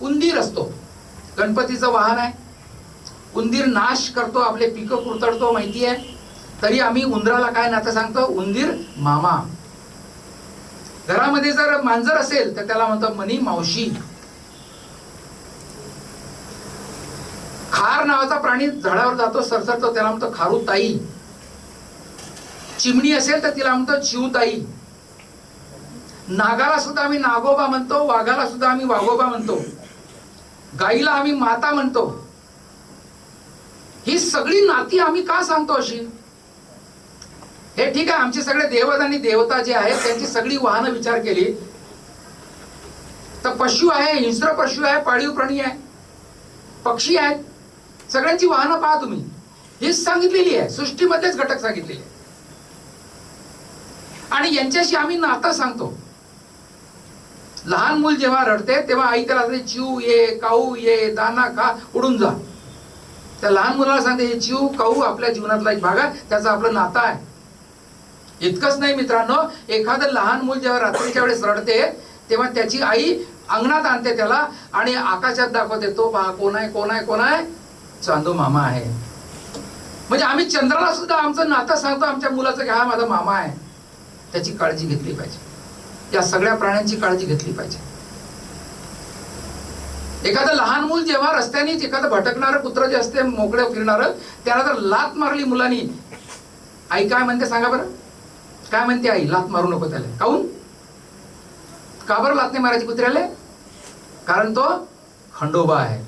उंदीर असतो. गणपतीचं वाहन आहे. उंदीर नाश करतो आपले पिकं कुरतडतो माहिती आहे? तरी आम्ही उंदराला काय नातं सांगतो? उंदीर मामा. घरामध्ये जर मांजर असेल तर त्याला म्हणतो मनी मावशी. खार नावाचा प्राणी झाडावर जातो सरसरतो त्याला म्हणतो खारू ताई चिमणी असेल तर तिला म्हणतो चिवताई नागाला सुद्धा आम्ही नागोबा म्हणतो वाघाला सुद्धा आम्ही वाघोबा म्हणतो. गाईला आम्ही माता म्हणतो. ही सगळी नाती आम्ही का सांगतो अशी? हे ठीक आहे आमचे सगळे देवत आणि देवता जे आहेत त्यांची सगळी वाहनं विचार केली. तर पशु आहे हिंस्र पशु आहे पाळीव प्राणी आहे पक्षी आहेत सगळ्यांची वाहनं पहा तुम्ही. हीच सांगितलेली आहे सृष्टीमध्येच घटक सांगितलेली आहे आणि यांच्याशी आम्ही नातं सांगतो. लहान मूल जेव्हा रडते तेव्हा आई त्याला सांगते चिऊ ये काऊ ये दाना खा उडून जा. त्या लहान मुलाला सांगते हे चिऊ काऊ आपल्या जीवनातला एक भाग आहे त्याचा आपलं नातं आहे. इतकंच नाही मित्रांनो एखादं लहान मूल जेव्हा रात्रीच्या वेळेस रडते तेव्हा त्याची आई अंगणात आणते त्याला आणि आकाशात दाखवते तो पहा कोण आहे कोण आहे कोण आहे? चांदू मामा आहे. म्हणजे आम्ही चंद्राला सुद्धा आमचं नातं सांगतो आमच्या मुलाचं की हा माझा मामा आहे. त्याची काळजी घेतली पाहिजे. या सगळ्या प्राण्यांची काळजी घेतली पाहिजे. एखादं लहान मूल जेव्हा रस्त्याने एखादं भटकणारं कुत्र जे असते मोकळं फिरणारं त्याला जर लात मारली मुलांनी. आई काय म्हणते सांगा बरं? काय म्हणते आई? लात मारू नको त्याला. काऊन? का बरं लात नाही मारायची कुत्र्याला? कारण तो खंडोबा आहे.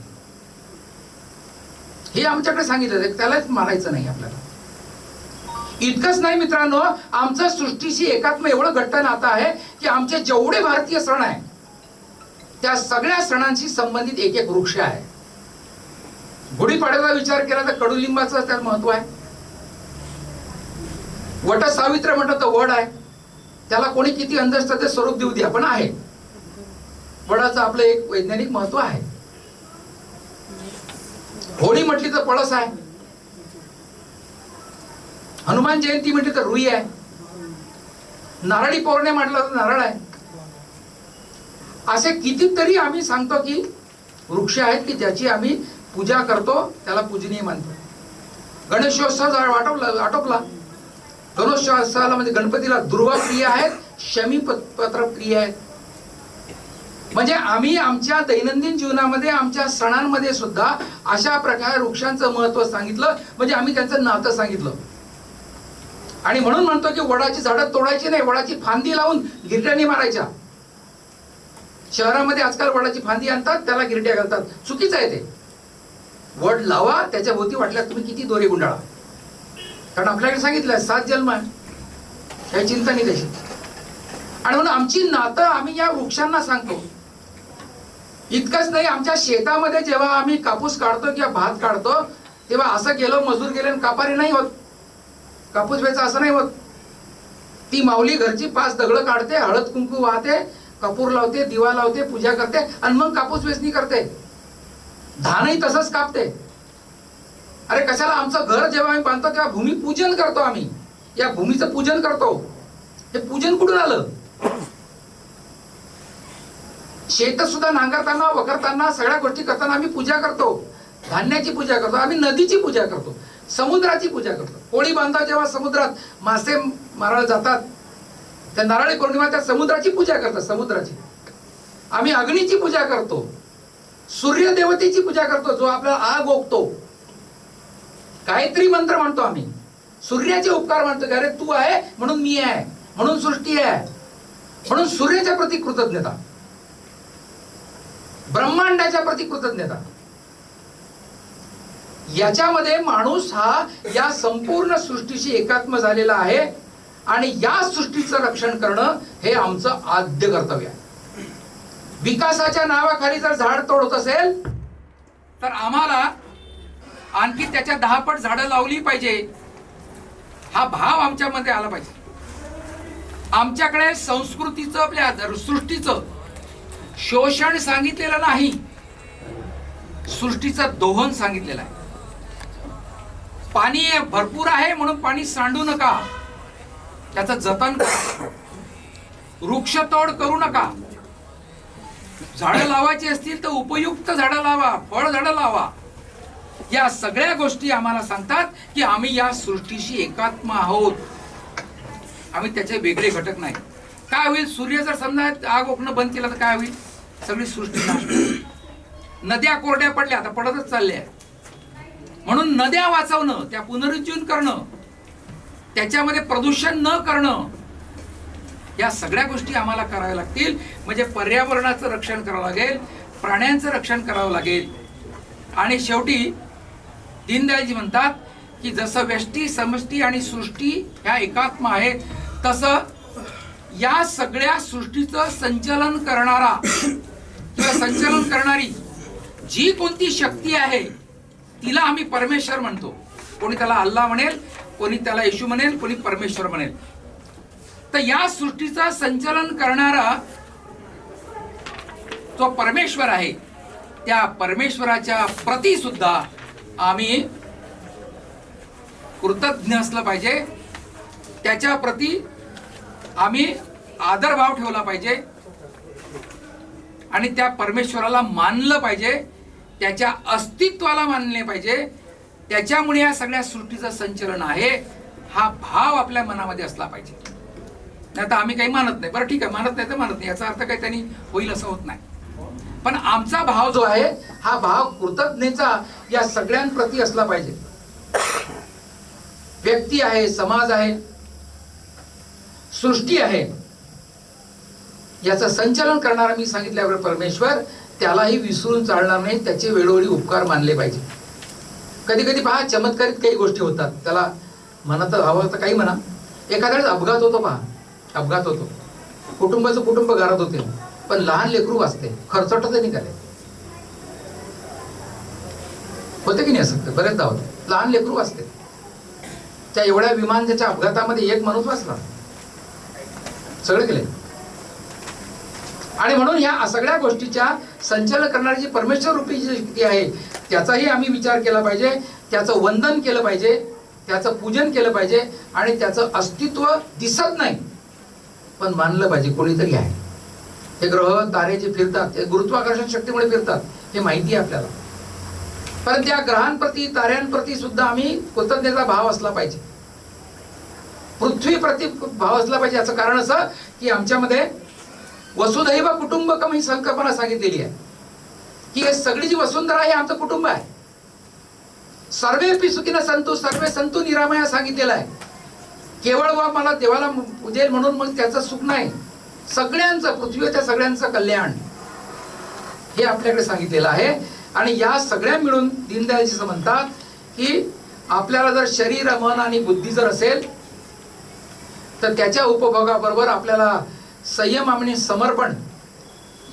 हे आमच्याकडे सांगितलं त्यालाच मारायचं नाही आपल्याला. इतकंच नाही मित्रांनो आमचं सृष्टीशी एकात्म एवढं घट्ट नातं आहे की आमचे जेवढे भारतीय सण आहे त्या सगळ्या सणांशी संबंधित एक एक वृक्ष आहे. गुढीपाड्याचा विचार केला तर कडुलिंबाचं त्यात महत्त्व आहे. वट सावित्र म्हटलं तर वड आहे. त्याला कोणी किती अंधश्रद्धे स्वरूप देऊ द्या पण आहे. वडाचं आपलं एक वैज्ञानिक महत्त्व आहे. होळी म्हटली तर पळस आहे. हनुमान जयंती म्हटली तर रुई आहे. नारळी पौर्णिमा म्हटलं तर नारळ आहे. असे कितीतरी आम्ही सांगतो की वृक्ष आहेत की ज्याची आम्ही पूजा करतो त्याला पूजनीय मानतो. गणेशोत्सव आटोपला आटोपला. गणेशोत्सवाला म्हणजे गणपतीला दुर्वा प्रिय आहेत शमी पत्र प्रिय आहेत. म्हणजे आम्ही आमच्या दैनंदिन जीवनामध्ये आमच्या सणांमध्ये सुद्धा अशा प्रकारे वृक्षांचं महत्त्व सांगितलं. म्हणजे आम्ही त्यांचं नातं सांगितलं. आणि म्हणून म्हणतो की वडाची झाडं तोडायची नाही वडाची फांदी लावून गिरड्याने मारायच्या. शहरामध्ये आजकाल वडाची फांदी आणतात त्याला गिरट्या घालतात. चुकीचं आहे ते. वड लावा त्याच्या भोवती वाटल्यास तुम्ही किती दोरे गुंडाळा. कारण आपल्याकडे सांगितलं सात जन्म आहे. काही चिंता नाही त्याची. आणि म्हणून आमची नातं आम्ही या वृक्षांना सांगतो. इतकंच नाही आमच्या शेतामध्ये जेव्हा आम्ही कापूस काढतो किंवा भात काढतो तेव्हा असं गेलो मजूर गेले कापारी नाही होत. कापूस व्हायचा असं नाही होत. ती माऊली घरची पाच दगड काढते हळद कुंकू वाहते कपूर लावते दिवा लावते पूजा करते आणि मग कापूस वेचणी करते. धानही तसंच कापते. अरे कशाला आमचं घर जेव्हा आम्ही बांधतो तेव्हा भूमिपूजन करतो आम्ही. या भूमीचं पूजन करतो. हे पूजन कुठून आलं? शेत सुद्धा नांगरताना वखरताना सगळ्या गोष्टी करताना आम्ही पूजा करतो. धान्याची पूजा करतो. आम्ही नदीची पूजा करतो. समुद्राची पूजा करतो. होळी बांधव जेव्हा समुद्रात मासे मारायला जातात त्या नारळी पौर्णिमा त्या समुद्राची पूजा करतात समुद्राची. आम्ही अग्नीची पूजा करतो सूर्य देवतेची पूजा करतो जो आपल्याला आग ओकतो. काहीतरी मंत्र म्हणतो आम्ही. सूर्याचे उपकार म्हणतो की अरे तू आहे म्हणून मी आहे म्हणून सृष्टी आहे म्हणून सूर्याच्या प्रती कृतज्ञता. ब्रह्मांडाच्या प्रती कृतज्ञता. याच्यामध्ये माणूस हा या संपूर्ण सृष्टीशी एकात्म झालेला आहे आणि या सृष्टीचं रक्षण करणं हे आमचं आद्य कर्तव्य आहे. विकासाच्या नावाखाली जर झाड तोड होत असेल तर आम्हाला आणखी त्याच्या दहा पट झाडं लावली पाहिजे. हा भाव आमच्यामध्ये आला पाहिजे. आमच्याकडे संस्कृतीचं आपल्या सृष्टीचं शोषण सांगितलेलं नाही. सृष्टीचं दोहन सांगितलेलं आहे. पाणी भरपूर आहे म्हणून पाणी सांडू नका. त्याचं जतन करा. वृक्षतोड करू नका. झाडं लावायची असतील तर उपयुक्त झाडं लावा फळ झाडं लावा. या सगळ्या गोष्टी आम्हाला सांगतात की आम्ही या सृष्टीशी एकात्म आहोत. आम्ही त्याचे वेगळे घटक नाही. काय होईल? सूर्य जर समजा आग ओकणं बंद केलं तर काय होईल? सगळी सृष्टी नद्या कोरड्या पडल्या आता पडतच चालल्या. म्हणून नद्या वाचवणं त्या पुनरुज्जीवन करणं त्याच्यामध्ये प्रदूषण न करणं या सगळ्या गोष्टी आम्हाला कराव्या लागतील. म्हणजे पर्यावरणाचं रक्षण करावं लागेल प्राण्यांचं रक्षण करावं लागेल. आणि शेवटी दीनदयाळजी म्हणतात की जसं व्यष्टी समष्टी आणि सृष्टी ह्या एकात्म आहेत तसं या सगळ्या सृष्टीचं संचलन करणारा किंवा संचलन करणारी जी कोणती शक्ती आहे तिला आम्ही परमेश्वर म्हणतो. कोणी त्याला अल्लाह म्हणेल कोणी त्याला येशू म्हणेल कोणी परमेश्वर म्हणेल. तर या सृष्टीचा संचलन करणारा जो परमेश्वर आहे त्या परमेश्वराच्या प्रती सुद्धा आम्ही कृतज्ञ असलं पाहिजे. त्याच्या प्रती आम्ही आदरभाव ठेवला पाहिजे. आणि त्या परमेश्वराला मानलं पाहिजे. त्याच्या अस्तित्वाला मानले पाहिजे. त्याच्यामुळे या सगळ्या सृष्टीचं संचलन आहे. हा भाव आपल्या मनामध्ये असला पाहिजे. नाही तर आम्ही काही मानत नाही. बरं ठीक आहे मानत नाही तर मानत नाही. याचा अर्थ काही त्यांनी होईल असं होत नाही. पण आमचा भाव जो आहे हा भाव कृतज्ञतेचा या सगळ्यांप्रती असला पाहिजे. व्यक्ती आहे समाज आहे सृष्टी आहे याचं संचलन करणारा मी सांगितल्यावर परमेश्वर त्यालाही विसरून चालणार नाही त्याचे वेळोवेळी उपकार मानले पाहिजे. कधी कधी पहा चमत्कारित काही गोष्टी होतात. त्याला म्हणत हवं तर काही म्हणा. एखाद्या वेळेस अपघात होतो पहा. अपघात होतो. कुटुंबाचं कुटुंब घरात होते. पण लहान लेकरू वाचते. खर्चट निघाले. होते की नाही असं? बरेचदा होते. लहान लेकरू वाचते. त्या एवढ्या विमान त्याच्या अपघातामध्ये एक माणूस वाचला. सगळे गेले आणि म्हणून या सगळ्या गोष्टीच्या संचलन करणारी जी परमेश्वर रूपी जी शक्ती आहे त्याचाही आम्ही विचार केला पाहिजे त्याचं वंदन केलं पाहिजे त्याचं पूजन केलं पाहिजे आणि त्याचं अस्तित्व दिसत नाही. पण मानलं पाहिजे कोणीतरी आहे. हे ग्रह तारे जे फिरतात ते गुरुत्वाकर्षण शक्तीमुळे फिरतात हे माहिती आहे आपल्याला. पण त्या ग्रहांप्रती ताऱ्यांप्रती सुद्धा आम्ही कृतज्ञता भाव असला पाहिजे. पृथ्वीप्रती भाव असला पाहिजे याचं कारण असं की आमच्यामध्ये वसुधैव कुटुंबकम ही संकल्पना सांगितलेली आहे. की हे सगळी जी वसुंधरा हे आमचं कुटुंब आहे. सर्वे सुखीनं संतू सर्वे संतू निरामया सांगितलेला आहे. केवळ वा मला देवाला पूजेल म्हणून मग त्याचं सुख नाही. सगळ्यांचं पृथ्वीच्या सगळ्यांचं कल्याण. हे आपल्याकडे सांगितलेलं आहे. आणि या सगळ्या मिळून दीनदयालजी म्हणतात की आपल्याला जर शरीर मन आणि बुद्धी जर असेल तर त्याच्या उपभोगाबरोबर आपल्याला संयम आणि समर्पण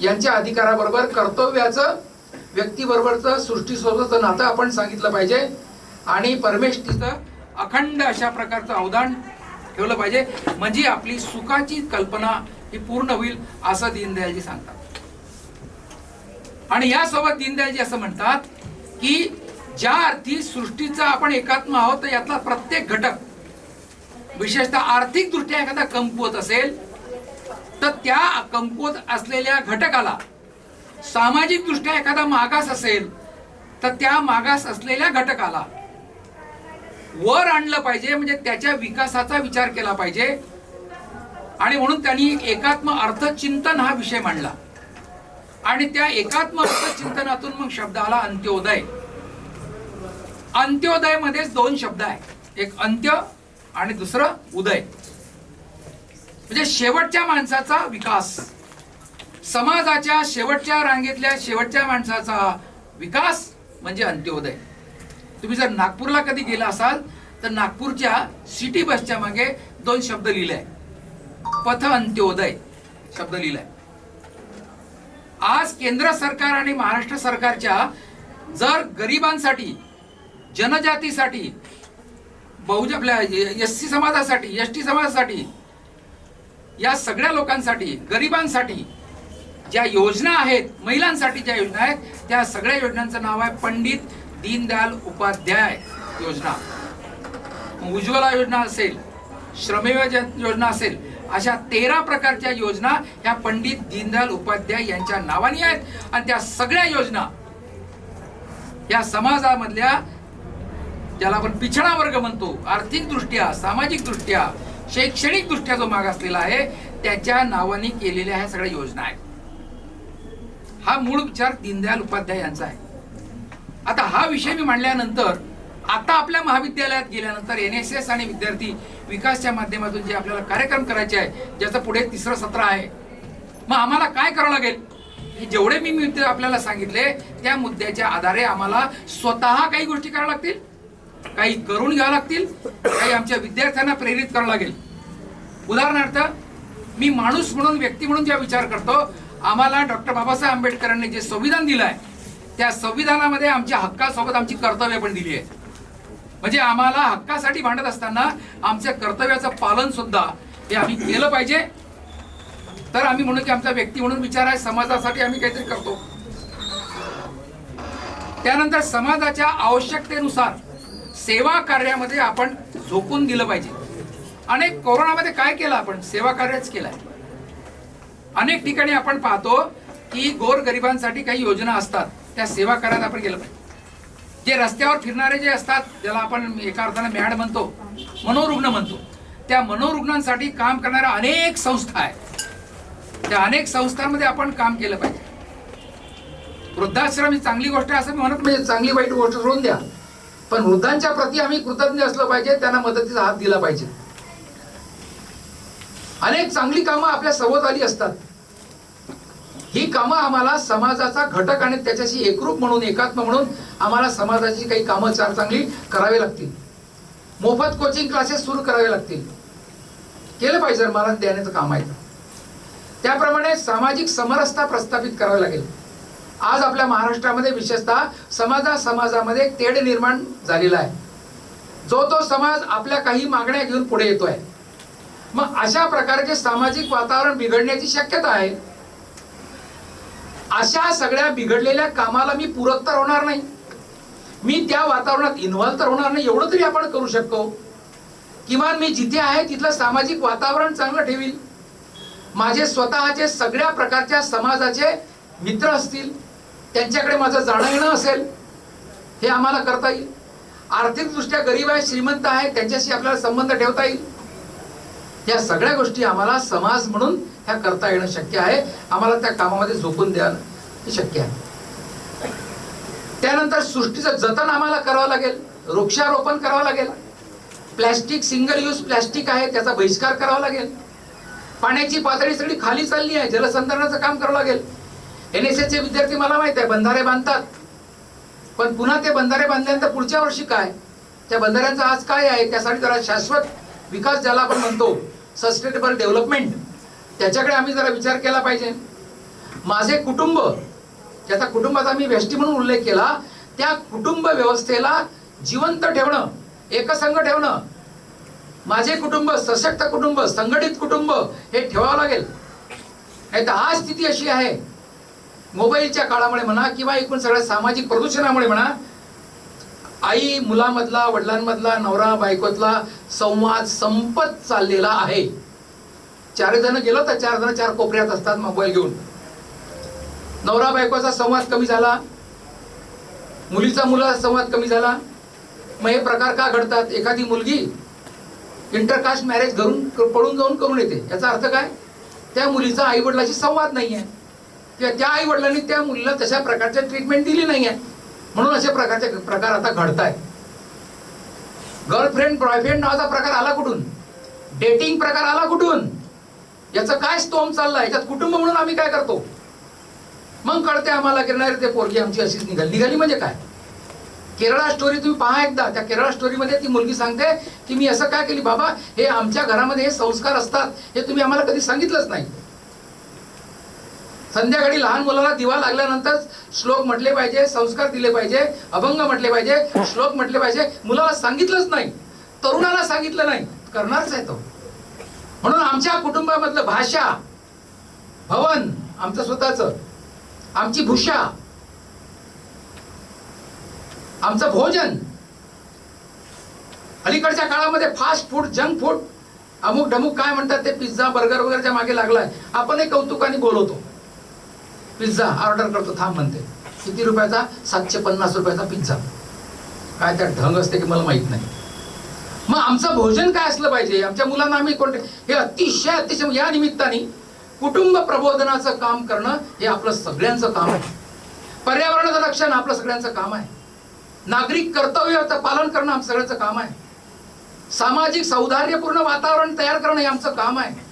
यांच्या अधिकाराबरोबर कर्तव्याचं व्यक्तीबरोबरचं सृष्टीसोबतचं नातं आपण सांगितलं पाहिजे. आणि परमेष्ठीचं अखंड अशा प्रकारचं अवदान ठेवलं पाहिजे. म्हणजे आपली सुखाची कल्पना ही पूर्ण होईल असं दीनदयालजी सांगतात. आणि यासोबत दीनदयालजी असं म्हणतात की ज्या अर्थी सृष्टीचा आपण एकात्म आहोत यातला प्रत्येक घटक विशेषतः आर्थिक दृष्ट्या एखादा कमकुवत असेल तर त्या कमकुवत असलेल्या घटकाला सामाजिक दृष्ट्या एखादा मागास असेल तर त्या मागास असलेल्या घटकाला वर आणलं पाहिजे म्हणजे त्याच्या विकासाचा विचार केला पाहिजे. आणि म्हणून त्यांनी एकात्म अर्थचिंतन हा विषय मांडला. आणि त्या एकात्म अर्थचिंतनातून मग शब्द आला अंत्योदय. अंत्योदय मध्येच दोन शब्द आहे एक अंत्य आणि दुसरं उदय. म्हणजे शेवटच्या माणसाचा विकास. समाजाच्या शेवटच्या रांगेतल्या शेवटच्या माणसाचा विकास म्हणजे अंत्योदय. तुम्ही जर नागपूरला कधी गेला असाल तर नागपूरच्या सिटी बसच्या मागे दोन शब्द लिहिले पथ अंत्योदय शब्द लिहिलाय. आज केंद्र सरकार आणि महाराष्ट्र सरकारच्या जर गरिबांसाठी जनजातीसाठी बहुज आपल्या एस सी समाजासाठी एस टी समाजासाठी या सगळ्या लोकांसाठी गरिबांसाठी ज्या योजना आहेत महिलांसाठी ज्या योजना आहेत त्या सगळ्या योजनांचं नाव आहे पंडित दीनदयाल उपाध्याय योजना. उज्ज्वला योजना असेल श्रमेव योजना असेल अशा तेरा प्रकारच्या योजना ह्या पंडित दीनदयाल उपाध्याय यांच्या नावाने आहेत. आणि त्या सगळ्या योजना या समाजामधल्या ज्याला आपण पिछडा वर्ग म्हणतो आर्थिक दृष्ट्या सामाजिक दृष्ट्या शैक्षणिक दृष्ट्या जो मागासलेला आहे त्याच्या नावाने केलेल्या ह्या सगळ्या योजना आहेत. हा मूळ विचार दीनदयाल उपाध्याय यांचा आहे. आता हा विषय मी मांडल्यानंतर आता आपल्या महाविद्यालयात गेल्यानंतर एन एस एस आणि विद्यार्थी विकासच्या माध्यमातून जे आपल्याला कार्यक्रम करायचे आहे ज्याचं पुढे तिसरं सत्र आहे मग आम्हाला काय करावं लागेल? हे जेवढे मी मुद्दे आपल्याला सांगितले त्या मुद्द्याच्या आधारे आम्हाला स्वतः काही गोष्टी कराव्या लागतील? काही करून घ्यावं लागतील काही आमच्या विद्यार्थ्यांना प्रेरित करावं लागेल. उदाहरणार्थ मी माणूस म्हणून व्यक्ती म्हणून जेव्हा विचार करतो आम्हाला डॉक्टर बाबासाहेब आंबेडकरांनी जे संविधान दिलं आहे त्या संविधानामध्ये आमच्या हक्कासोबत आमची कर्तव्य पण दिली आहे. म्हणजे आम्हाला हक्कासाठी भांडत असताना आमच्या कर्तव्याचं पालन सुद्धा हे आम्ही केलं पाहिजे. तर आम्ही म्हणू की आमचा व्यक्ती म्हणून विचार आहे समाजासाठी आम्ही काहीतरी करतो. त्यानंतर समाजाच्या आवश्यकतेनुसार सेवा कार्यामध्ये आपण झोकून दिलं पाहिजे. अनेक कोरोनामध्ये काय केलं आपण? सेवा कार्यच केलंय. अनेक ठिकाणी आपण पाहतो की गोर गरिबांसाठी काही योजना असतात. त्या सेवा कार्यात आपण गेलं पाहिजे जे रस्त्यावर फिरणारे जे असतात ज्याला आपण एका अर्थाने मॅड म्हणतो मनोरुग्ण म्हणतो त्या मनोरुग्णांसाठी काम करणाऱ्या अनेक संस्था आहेत. त्या अनेक संस्थांमध्ये आपण काम केलं पाहिजे. वृद्धाश्रम ही चांगली गोष्ट आहे असं मी म्हणत म्हणजे चांगली वाईट गोष्ट सोडून द्या. पण वृद्धांच्या प्रती आम्ही कृतज्ञ असलं पाहिजे त्यांना मदतीचा हात दिला पाहिजे. अनेक चांगली कामं आपल्या सभोवताली असतात. ही कामं आम्हाला समाजाचा घटक आणि त्याच्याशी एकरूप म्हणून एकात्म म्हणून आम्हाला समाजाची काही कामं चार चांगली करावी लागतील. मोफत कोचिंग क्लासेस सुरू करावे लागतील. केलं पाहिजे मला देण्याचं काम आहे त्याप्रमाणे सामाजिक समरसता प्रस्थापित करावी लागेल. आज आपल्या महाराष्ट्रामध्ये विशेषतः समाजा समाजामध्ये एक तेढ निर्माण झालेला आहे. जो तो समाज आपल्या काही मागण्या घेऊन पुढे येतोय. मग अशा प्रकारचे सामाजिक वातावरण बिघडण्याची शक्यता आहे. अशा सगळ्या बिघडलेल्या कामाला मी पूरक तर होणार नाही. मी त्या वातावरणात इन्व्हॉल्व तर होणार नाही एवढं तरी आपण करू शकतो. किमान मी जिथे आहे तिथलं सामाजिक वातावरण चांगलं ठेवील. माझे स्वतःचे सगळ्या प्रकारच्या समाजाचे मित्र असतील त्यांच्याकडे माझं जाणं येणं असेल हे आम्हाला करता येईल. आर्थिकदृष्ट्या गरीब आहे श्रीमंत आहे त्यांच्याशी आपल्याला संबंध ठेवता येईल. या सगळ्या गोष्टी आम्हाला समाज म्हणून ह्या करता येणं शक्य आहे. आम्हाला त्या कामामध्ये झोपून द्यायला हे शक्य आहे. त्यानंतर सृष्टीचं जतन आम्हाला करावं लागेल. वृक्षारोपण करावं लागेल. प्लॅस्टिक सिंगल यूज प्लॅस्टिक आहे त्याचा बहिष्कार करावा लागेल. पाण्याची पातळी सगळी खाली चालली आहे जलसंधारणाचं काम करावं लागेल. एन एस एसचे विद्यार्थी मला माहीत आहे बंधारे बांधतात. पण पुन्हा ते बंधारे बांधल्यानंतर पुढच्या वर्षी काय? त्या बंधाऱ्यांचा आज काय आहे? त्यासाठी जरा शाश्वत विकास ज्याला आपण म्हणतो सस्टेनेबल डेव्हलपमेंट त्याच्याकडे आम्ही जरा विचार केला पाहिजे. माझे कुटुंब ज्याचा कुटुंबाचा मी व्यष्टी म्हणून उल्लेख केला त्या कुटुंब व्यवस्थेला जिवंत ठेवणं एकसंघ ठेवणं माझे कुटुंब सशक्त कुटुंब संघटित कुटुंब हे ठेवावं लागेल. नाही तर आज स्थिती अशी आहे मोबाईलच्या काळामुळे म्हणा किंवा एकूण सगळ्या सामाजिक प्रदूषणामुळे म्हणा आई मुलामधला वडिलांमधला नवरा बायकोतला संवाद संपत चाललेला आहे. चार जण गेलो तर चार जण चार कोपऱ्यात असतात मोबाईल घेऊन. नवरा बायकोचा संवाद कमी झाला. मुलीचा मुलाचा संवाद कमी झाला. मग हे प्रकार का घडतात? एखादी मुलगी इंटरकास्ट मॅरेज घरून पळून जाऊन करून येते. याचा अर्थ काय? त्या मुलीचा आई वडिलाशी संवाद नाही आहे त्या आई वडिलांनी त्या मुलीला तशा प्रकारच्या ट्रीटमेंट दिली नाही आहे म्हणून अशा प्रकारचे प्रकार आता घडताय गर्लफ्रेंड बॉयफ्रेंड नावाचा प्रकार आला कुठून? डेटिंग प्रकार आला कुठून? याचं काय स्तोम चाललाय? याच्यात कुटुंब म्हणून आम्ही काय करतो? मग कळते आम्हाला की नाही ते पोरगी आमची अशीच निघाली. निघाली म्हणजे काय? केरळा स्टोरी तुम्ही पहा एकदा. त्या केरळा स्टोरीमध्ये ती मुलगी सांगते की मी असं काय केली? बाबा हे आमच्या घरामध्ये हे संस्कार असतात. हे तुम्ही आम्हाला कधी सांगितलंच नाही. संध्याकाळी लहान मुलाला दिवा लागल्यानंतर श्लोक म्हटले पाहिजे संस्कार दिले पाहिजे अभंग म्हटले पाहिजे श्लोक म्हटले पाहिजे. मुलाला सांगितलंच नाही. तरुणाला सांगितलं नाही. करणारच आहे तो. म्हणून आमच्या कुटुंबामधलं भाषा भवन आमचं स्वतःच. आमची भूषा. आमचं भोजन. अलीकडच्या काळामध्ये फास्ट फूड जंक फूड अमुक ढमुक काय म्हणतात ते पिझ्झा बर्गर वगैरेच्या मागे लागलाय. आपण हे कौतुकाने बोलवतो. पिझ्झा ऑर्डर करतो थांब म्हणते. किती रुपयाचा? सातशे पन्नास रुपयाचा पिझ्झा. काय त्यात ढंग असते की मला माहीत नाही. मग आमचं भोजन काय असलं पाहिजे? आमच्या मुलांना आम्ही कोणते हे अतिशय अतिशय या निमित्ताने कुटुंब प्रबोधनाचं काम करणं हे आपलं सगळ्यांचं काम आहे. पर्यावरणाचं रक्षण आपलं सगळ्यांचं काम आहे. नागरिक कर्तव्याचं पालन करणं आमचं सगळ्यांचं काम आहे. सामाजिक सौधार्यपूर्ण वातावरण तयार करणं हे आमचं काम आहे.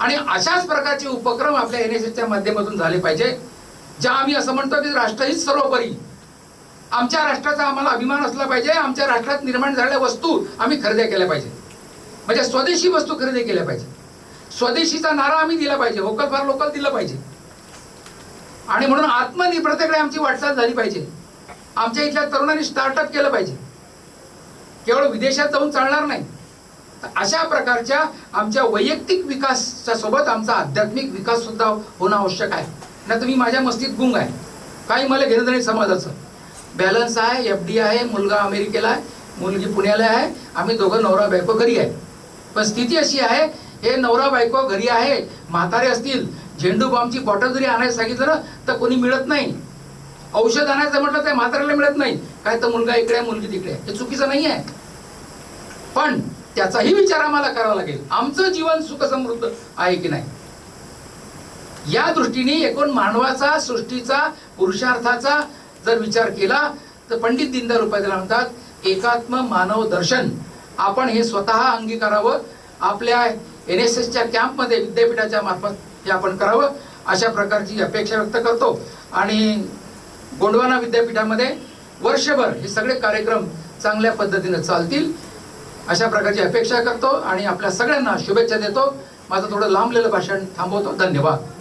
आणि अशाच प्रकारचे उपक्रम आपल्या एन एस एसच्या माध्यमातून झाले पाहिजे. ज्या आम्ही असं म्हणतो की राष्ट्रहित सर्वोपरी. आमच्या राष्ट्राचा आम्हाला अभिमान असला पाहिजे आमच्या राष्ट्रात निर्माण झालेल्या वस्तू आम्ही खरेदी केल्या पाहिजे. म्हणजे स्वदेशी वस्तू खरेदी केल्या पाहिजे. स्वदेशीचा नारा आम्ही दिला पाहिजे वोकल फॉर लोकल दिलं पाहिजे. आणि म्हणून आत्मनिर्भरतेकडे आमची वाटचाल झाली पाहिजे. आमच्या इथल्या तरुणांनी स्टार्टअप केलं पाहिजे. केवळ विदेशात जाऊन चालणार नाही. अशा प्रकारच्या आमच्या वैयक्तिक विकासच्या सोबत आमचा आध्यात्मिक विकास सुद्धा होणं आवश्यक आहे. नाही तुम्ही माझ्या मस्तीत गुंग आहे. काही मला घेणं नाही समाजाचं. बॅलन्स आहे एफ डी आहे मुलगा अमेरिकेला आहे मुलगी पुण्याला आहे आम्ही दोघं नवरा बायको घरी आहे. पण स्थिती अशी आहे हे नवरा बायको घरी आहे म्हातारे असतील झेंडू बॉम्बची बॉटल जरी आणायला सांगितलं ना तर कोणी मिळत नाही. औषध आणायचं म्हटलं तर म्हाताऱ्याला मिळत नाही. काय तर मुलगा इकडे आहे मुलगी तिकडे आहे. हे चुकीचं नाही आहे. पण त्याचाही विचार आम्हाला करावा लागेल. आमचं जीवन सुख समृद्ध आहे की नाही? या दृष्टीने एकूण मानवाचा सृष्टीचा पुरुषार्थाचा जर विचार केला तर पंडित दीनदयाल उपाध्याय म्हणतात एकात्म मानव दर्शन. आपण हे स्वतः अंगीकारावं आपल्या एन एस एसच्या कॅम्पमध्ये विद्यापीठाच्या मार्फत हे आपण करावं अशा प्रकारची अपेक्षा व्यक्त करतो. आणि गोंडवाना विद्यापीठामध्ये वर्षभर हे सगळे कार्यक्रम चांगल्या पद्धतीने चालतील. अशा प्रकारची अपेक्षा करतो आणि आपल्या सगळ्यांना शुभेच्छा देतो. माझं थोडं लांबलेलं भाषण थांबवतो. धन्यवाद.